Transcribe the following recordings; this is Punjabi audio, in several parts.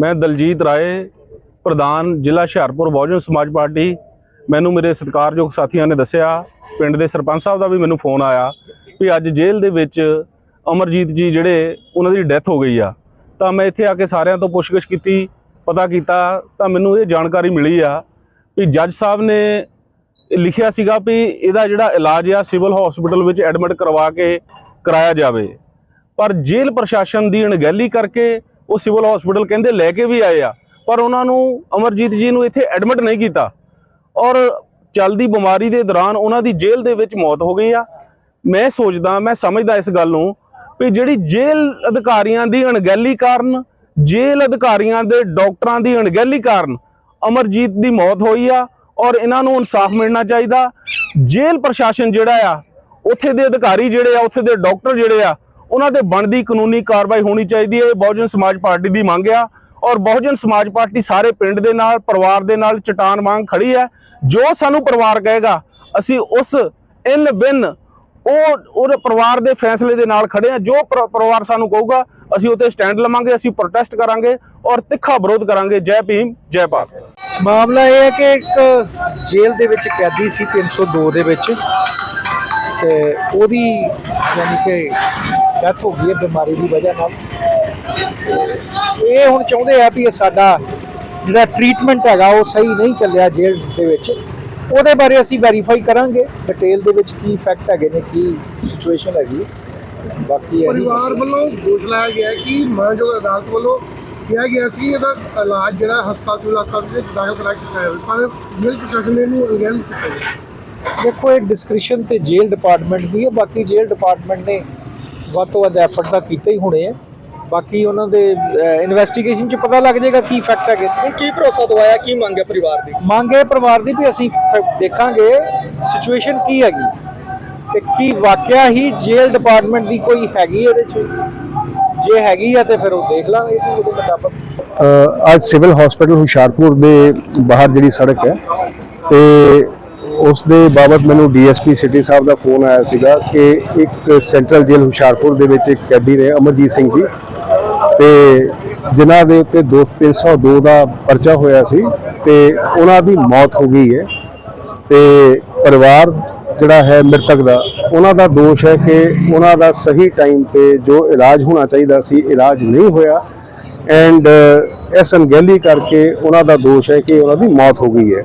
ਮੈਂ ਦਲਜੀਤ ਰਾਏ, ਪ੍ਰਧਾਨ ਜ਼ਿਲ੍ਹਾ ਹੁਸ਼ਿਆਰਪੁਰ ਬਹੁਜਨ ਸਮਾਜ ਪਾਰਟੀ। ਮੈਨੂੰ ਮੇਰੇ ਸਤਿਕਾਰਯੋਗ ਸਾਥੀਆਂ ਨੇ ਦੱਸਿਆ, ਪਿੰਡ ਦੇ ਸਰਪੰਚ ਸਾਹਿਬ ਦਾ ਵੀ ਮੈਨੂੰ ਫੋਨ ਆਇਆ ਵੀ ਅੱਜ ਜੇਲ੍ਹ ਦੇ ਵਿੱਚ ਅਮਰਜੀਤ ਜੀ ਜਿਹੜੇ ਉਹਨਾਂ ਦੀ ਡੈਥ ਹੋ ਗਈ ਆ। ਤਾਂ ਮੈਂ ਇੱਥੇ ਆ ਕੇ ਸਾਰਿਆਂ ਤੋਂ ਪੁੱਛਗਿੱਛ ਕੀਤੀ, ਪਤਾ ਕੀਤਾ, ਤਾਂ ਮੈਨੂੰ ਇਹ ਜਾਣਕਾਰੀ ਮਿਲੀ ਆ ਵੀ ਜੱਜ ਸਾਹਿਬ ਨੇ ਲਿਖਿਆ ਸੀਗਾ ਵੀ ਇਹਦਾ ਜਿਹੜਾ ਇਲਾਜ ਆ, ਸਿਵਲ ਹਸਪੀਟਲ ਵਿੱਚ ਐਡਮਿਟ ਕਰਵਾ ਕੇ ਕਰਾਇਆ ਜਾਵੇ। ਪਰ ਜੇਲ੍ਹ ਪ੍ਰਸ਼ਾਸਨ ਦੀ ਅਣਗਹਿਲੀ ਕਰਕੇ ਉਹ ਸਿਵਲ ਹਸਪੀਟਲ ਕਹਿੰਦੇ ਲੈ ਕੇ ਵੀ ਆਏ ਆ, ਪਰ ਉਹਨਾਂ ਨੂੰ ਅਮਰਜੀਤ ਜੀ ਨੂੰ ਇੱਥੇ ਐਡਮਿਟ ਨਹੀਂ ਕੀਤਾ। ਔਰ ਚੱਲਦੀ ਬਿਮਾਰੀ ਦੇ ਦੌਰਾਨ ਉਹਨਾਂ ਦੀ ਜੇਲ੍ਹ ਦੇ ਵਿੱਚ ਮੌਤ ਹੋ ਗਈ ਆ। ਮੈਂ ਸੋਚਦਾ, ਮੈਂ ਸਮਝਦਾ ਇਸ ਗੱਲ ਨੂੰ ਵੀ ਜਿਹੜੀ ਜੇਲ੍ਹ ਅਧਿਕਾਰੀਆਂ ਦੀ ਅਣਗਹਿਲੀ ਕਾਰਨ, ਜੇਲ੍ਹ ਅਧਿਕਾਰੀਆਂ ਦੇ ਡਾਕਟਰਾਂ ਦੀ ਅਣਗਹਿਲੀ ਕਾਰਨ ਅਮਰਜੀਤ ਦੀ ਮੌਤ ਹੋਈ ਆ ਔਰ ਇਹਨਾਂ ਨੂੰ ਇਨਸਾਫ ਮਿਲਣਾ ਚਾਹੀਦਾ। ਜੇਲ੍ਹ ਪ੍ਰਸ਼ਾਸਨ ਜਿਹੜਾ ਆ, ਉੱਥੇ ਦੇ ਅਧਿਕਾਰੀ ਜਿਹੜੇ ਆ, ਉੱਥੇ ਦੇ ਡਾਕਟਰ ਜਿਹੜੇ ਆ ਉਹਨਾਂ ਤੇ ਬਣਦੀ ਕਾਨੂੰਨੀ ਕਾਰਵਾਈ ਹੋਣੀ ਚਾਹੀਦੀ ਹੈ। ਇਹ ਬਹੁਜਨ ਸਮਾਜ ਪਾਰਟੀ ਦੀ ਮੰਗ ਆ ਔਰ ਬਹੁਜਨ ਸਮਾਜ ਪਾਰਟੀ ਸਾਰੇ ਪਿੰਡ ਦੇ ਨਾਲ, ਪਰਿਵਾਰ ਦੇ ਨਾਲ ਚਟਾਨ ਵਾਂਗ ਖੜੀ ਹੈ। ਜੋ ਸਾਨੂੰ ਪਰਿਵਾਰ ਕਹੇਗਾ, ਅਸੀਂ ਉਸ ਇਨ ਬਿਨ ਉਹ ਉਹ ਪਰਿਵਾਰ ਦੇ ਫੈਸਲੇ ਦੇ ਨਾਲ ਖੜੇ ਆ ਜੋ ਪਰਿਵਾਰ ਸਾਨੂੰ ਕਹੂਗਾ, ਅਸੀਂ ਉੱਤੇ ਸਟੈਂਡ ਲਵਾਂਗੇ, ਅਸੀਂ ਪ੍ਰੋਟੈਸਟ ਕਰਾਂਗੇ ਔਰ ਤਿੱਖਾ ਵਿਰੋਧ ਕਰਾਂਗੇ। ਜੈ ਭੀਮ, ਜੈ ਭਾਰਤ। ਮਾਮਲਾ ਇਹ ਹੈ ਕਿ ਇੱਕ ਜੇਲ੍ਹ ਦੇ ਵਿੱਚ ਕੈਦੀ ਸੀ 302 ਦੇ ਵਿੱਚ। ਤੇ ਉਹਦੀ ਯਾਨੀ ਕਿ ਡੈਥ ਹੋ ਗਈ ਹੈ ਬਿਮਾਰੀ ਦੀ ਵਜ੍ਹਾ ਨਾਲ। ਇਹ ਹੁਣ ਚਾਹੁੰਦੇ ਆ ਵੀ ਇਹ ਸਾਡਾ ਜਿਹੜਾ ਟ੍ਰੀਟਮੈਂਟ ਹੈਗਾ ਉਹ ਸਹੀ ਨਹੀਂ ਚੱਲਿਆ ਜੇਲ੍ਹ ਦੇ ਵਿੱਚ। ਉਹਦੇ ਬਾਰੇ ਅਸੀਂ ਵੈਰੀਫਾਈ ਕਰਾਂਗੇ ਡਿਟੇਲ ਦੇ ਵਿੱਚ ਕੀ ਫੈਕਟ ਹੈਗੇ ਨੇ ਕੀ ਸਿਚੁਏਸ਼ਨ ਹੈਗੀ। ਬਾਕੀ ਇਹ ਪਰਿਵਾਰ ਵੱਲੋਂ ਦੋਸ਼ ਲਾਇਆ ਗਿਆ ਕਿ ਮਾਨਯੋਗ ਅਦਾਲਤ ਵੱਲੋਂ ਕਿਹਾ ਗਿਆ ਸੀ ਕਿ ਇਹਦਾ ਇਲਾਜ ਜਿਹੜਾ ਹਸਪਤਾਲ ਹਸਪਤਾਲ ਵਿੱਚ ਦਾਖਲ ਕਰਾ ਜਾਵੇ ਪਰ ਜੇਲ੍ਹ ਪ੍ਰਸ਼ਾਸਨ ਨੇ ਇਹਨੂੰ ਅਣਗਹਿਲੀ ਕੀਤਾ। ਗਿਆ ਦੇਖੋ ਇਹ ਡਿਸਕ੍ਰਿਸ਼ਨ ਤੇ ਜੇਲ੍ਹ ਡਿਪਾਰਟਮੈਂਟ ਦੀ ਹੈ ਬਾਕੀ ਜੇਲ੍ਹ ਡਿਪਾਰਟਮੈਂਟ ਨੇ ਵੱਧ ਤੋਂ ਵੱਧ ਐਫਰਟ ਤਾਂ ਕੀਤੇ ਹੀ ਹੋਣੇ ਆ। ਬਾਕੀ ਉਹਨਾਂ ਦੇ ਇਨਵੈਸਟੀਗੇਸ਼ਨ ਚ ਪਤਾ ਲੱਗ ਜਾਏਗਾ ਕੀ ਫੈਕਟ ਹੈਗੇ। ਨੇ ਕੀ ਭਰੋਸਾ ਦਵਾਇਆ ਕੀ ਮੰਗ ਹੈ ਪਰਿਵਾਰ ਦੀ? ਮੰਗ ਹੈ ਪਰਿਵਾਰ ਦੀ ਵੀ ਅਸੀਂ ਦੇਖਾਂਗੇ ਸਿਚੁਏਸ਼ਨ ਕੀ ਹੈਗੀ। ਤੇ ਕੀ ਵਾਕਿਆ ਹੀ ਜੇਲ੍ਹ ਡਿਪਾਰਟਮੈਂਟ ਦੀ ਕੋਈ ਹੈਗੀ ਇਹਦੇ ਚ? ਜੇ ਹੈਗੀ ਆ ਤੇ ਫਿਰ ਉਹ ਦੇਖ ਲਾਂਗੇ ਕਿ ਉਹਦੇ ਮੁਤਾਬਕ। ਅ, ਅੱਜ ਸਿਵਲ ਹਸਪੀਟਲ ਹੁਸ਼ਿਆਰਪੁਰ ਦੇ ਬਾਹਰ ਜਿਹੜੀ ਸੜਕ ਹੈ ਤੇ ਉਸ ਦੇ ਬਾਬਤ ਮੈਨੂੰ ਡੀਐਸਪੀ ਸਿਟੀ ਸਾਹਿਬ ਦਾ ਫੋਨ ਆਇਆ ਸੀਗਾ ਕਿ ਇੱਕ ਸੈਂਟਰਲ ਜੇਲ੍ਹ ਹੁਸ਼ਿਆਰਪੁਰ ਦੇ ਵਿੱਚ ਇੱਕ ਕੈਦੀ ਨੇ, ਅਮਰਜੀਤ ਸਿੰਘ ਜੀ। ਤੇ ਜਿਨ੍ਹਾਂ ਦੇ ਉੱਤੇ 2302 ਦਾ ਪਰਚਾ ਹੋਇਆ ਸੀ ਤੇ ਉਹਨਾਂ ਦੀ ਮੌਤ ਹੋ ਗਈ ਹੈ। ਤੇ ਪਰਿਵਾਰ ਜਿਹੜਾ ਹੈ ਮ੍ਰਿਤਕ ਦਾ, ਉਹਨਾਂ ਦਾ ਦੋਸ਼ ਹੈ ਕਿ ਉਹਨਾਂ ਦਾ ਸਹੀ ਟਾਈਮ ਤੇ ਜੋ ਇਲਾਜ ਹੋਣਾ ਚਾਹੀਦਾ ਸੀ, ਇਲਾਜ ਨਹੀਂ ਹੋਇਆ। ਐਂਡ, ਇਸ ਅਣਗਹਿਲੀ ਕਰਕੇ ਉਹਨਾਂ ਦਾ ਦੋਸ਼ ਹੈ ਕਿ ਉਹਨਾਂ ਦੀ ਮੌਤ ਹੋ ਗਈ ਹੈ।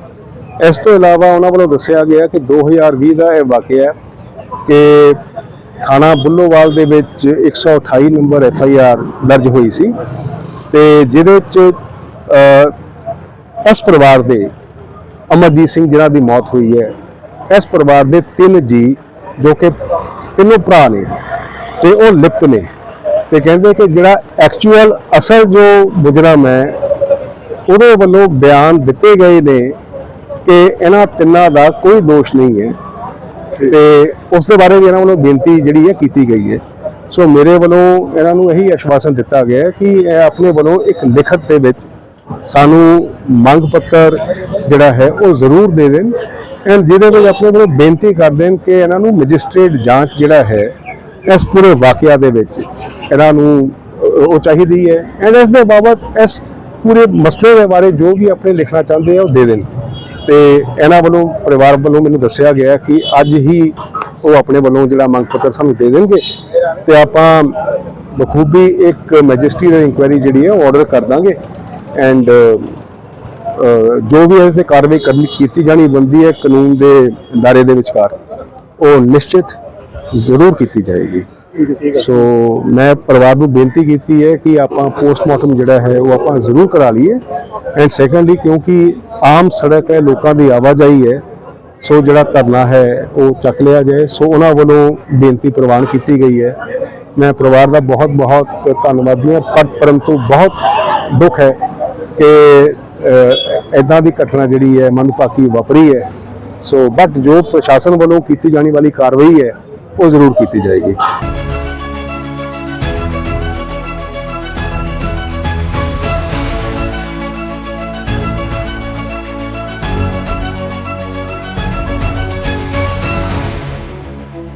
ਇਸ ਤੋਂ ਇਲਾਵਾ ਉਹਨਾਂ ਵੱਲੋਂ ਦੱਸਿਆ ਗਿਆ ਕਿ 2020 ਦਾ ਇਹ ਵਾਕਿਆ ਹੈ ਕਿ ਥਾਣਾ ਬੁੱਲੋਵਾਲ ਦੇ ਵਿੱਚ 128 ਨੰਬਰ ਐਫ ਆਈ ਆਰ ਦਰਜ ਹੋਈ ਸੀ ਤੇ ਜਿਹਦੇ ਵਿੱਚ ਇਸ ਪਰਿਵਾਰ ਦੇ ਅਮਰਜੀਤ ਸਿੰਘ ਜਿਨ੍ਹਾਂ ਦੀ ਮੌਤ ਹੋਈ ਹੈ, ਇਸ ਪਰਿਵਾਰ ਦੇ ਤਿੰਨ ਜੀ ਜੋ ਕਿ ਤਿੰਨੋਂ ਭਰਾ ਨੇ ਤੇ ਉਹ ਲਿਪਤ ਨੇ ਤੇ ਕਹਿੰਦੇ ਕਿ ਜਿਹੜਾ ਐਕਚੁਅਲ ਅਸਲ ਜੋ ਮੁਜਰਮ ਹੈ ਉਹਦੇ ਵੱਲੋਂ ਬਿਆਨ ਦਿੱਤੇ ਗਏ ਨੇ ਕਿ ਇਹਨਾਂ ਤਿੰਨਾਂ ਦਾ ਕੋਈ ਦੋਸ਼ ਨਹੀਂ ਹੈ ਤੇ ਉਸ ਦੇ ਬਾਰੇ ਵੀ ਇਹਨਾਂ ਵੱਲੋਂ ਬੇਨਤੀ ਜਿਹੜੀ ਹੈ ਕੀਤੀ ਗਈ ਹੈ। ਸੋ ਮੇਰੇ ਵੱਲੋਂ ਇਹਨਾਂ ਨੂੰ ਇਹੀ ਆਸ਼ਵਾਸਨ ਦਿੱਤਾ ਗਿਆ ਹੈ ਕਿ ਇਹ ਆਪਣੇ ਵੱਲੋਂ ਇੱਕ ਲਿਖਤ ਦੇ ਵਿੱਚ ਸਾਨੂੰ ਮੰਗ ਪੱਤਰ ਜਿਹੜਾ ਹੈ ਉਹ ਜ਼ਰੂਰ ਦੇ ਦੇਣ ਐਂਡ ਜਿਹਦੇ ਵਿੱਚ ਆਪਣੇ ਵੱਲੋਂ ਬੇਨਤੀ ਕਰ ਦੇਣ ਕਿ ਇਹਨਾਂ ਨੂੰ ਮੈਜਿਸਟ੍ਰੇਟ ਜਾਂਚ ਜਿਹੜਾ ਹੈ ਇਸ ਪੂਰੇ ਵਾਕਿਆ ਦੇ ਵਿੱਚ ਇਹਨਾਂ ਨੂੰ ਉਹ ਚਾਹੀਦੀ ਹੈ ਐਂਡ ਇਸ ਦੇ ਬਾਬਤ ਇਸ ਪੂਰੇ ਮਸਲੇ ਦੇ ਬਾਰੇ ਜੋ ਵੀ ਆਪਣੇ ਲਿਖਣਾ ਚਾਹੁੰਦੇ ਆ ਉਹ ਦੇ ਦੇਣ। ਤੇ ਇਹਨਾਂ ਵੱਲੋਂ ਪਰਿਵਾਰ ਵੱਲੋਂ ਮੈਨੂੰ ਦੱਸਿਆ ਗਿਆ ਕਿ ਅੱਜ ਹੀ ਉਹ ਆਪਣੇ ਵੱਲੋਂ ਜਿਹੜਾ ਮੰਗ ਪੱਤਰ ਸਾਨੂੰ ਦੇ ਦੇਣਗੇ ਤੇ ਆਪਾਂ ਬਖੂਬੀ ਇੱਕ ਮੈਜਿਸਟਰੀਅਲ ਇਨਕੁਆਇਰੀ ਜਿਹੜੀ ਹੈ ਉਹ ਆਰਡਰ ਕਰ ਦਾਂਗੇ ਐਂਡ ਜੋ ਵੀ ਇਸ ਤੇ ਕਾਰਵਾਈ ਕਰਨੀ, ਕੀਤੀ ਜਾਣੀ ਬੰਦੀ ਹੈ ਕਾਨੂੰਨ ਦੇ ਦਾਇਰੇ ਦੇ ਵਿਚਕਾਰ, ਉਹ ਨਿਸ਼ਚਿਤ ਜ਼ਰੂਰ ਕੀਤੀ ਜਾਏਗੀ। ਸੋ ਮੈਂ ਪਰਿਵਾਰ ਨੂੰ ਬੇਨਤੀ ਕੀਤੀ ਹੈ ਕਿ ਆਪਾਂ ਪੋਸਟਮਾਰਟਮ ਜਿਹੜਾ ਹੈ ਉਹ ਆਪਾਂ ਜ਼ਰੂਰ ਕਰਾ ਲਈਏ। ਐਂਡ ਸੈਕੰਡਲੀ ਕਿਉਂਕਿ ਆਮ ਸੜਕ ਹੈ, ਲੋਕਾਂ ਦੀ ਆਵਾਜਾਈ ਹੈ। ਸੋ ਜਿਹੜਾ ਧਰਨਾ ਹੈ, ਉਹ ਚੱਕ ਲਿਆ ਜਾਏ। ਸੋ ਉਹਨਾਂ ਵੱਲੋਂ ਬੇਨਤੀ ਪ੍ਰਵਾਨ ਕੀਤੀ ਗਈ ਹੈ। ਮੈਂ ਪਰਿਵਾਰ ਦਾ ਬਹੁਤ ਬਹੁਤ ਧੰਨਵਾਦੀ ਹਾਂ, ਪਰ ਪਰੰਤੂ ਬਹੁਤ ਦੁੱਖ ਹੈ ਕਿ ਇਦਾਂ ਦੀ ਘਟਨਾ ਜਿਹੜੀ ਹੈ ਮਨਪਾਕੀ ਵਾਪਰੀ ਹੈ। ਸੋ, ਬਟ ਜੋ ਪ੍ਰਸ਼ਾਸਨ ਵੱਲੋਂ ਕੀਤੀ ਜਾਣੀ ਵਾਲੀ ਕਾਰਵਾਈ ਹੈ, ਉਹ ਜ਼ਰੂਰ ਕੀਤੀ ਜਾਏਗੀ।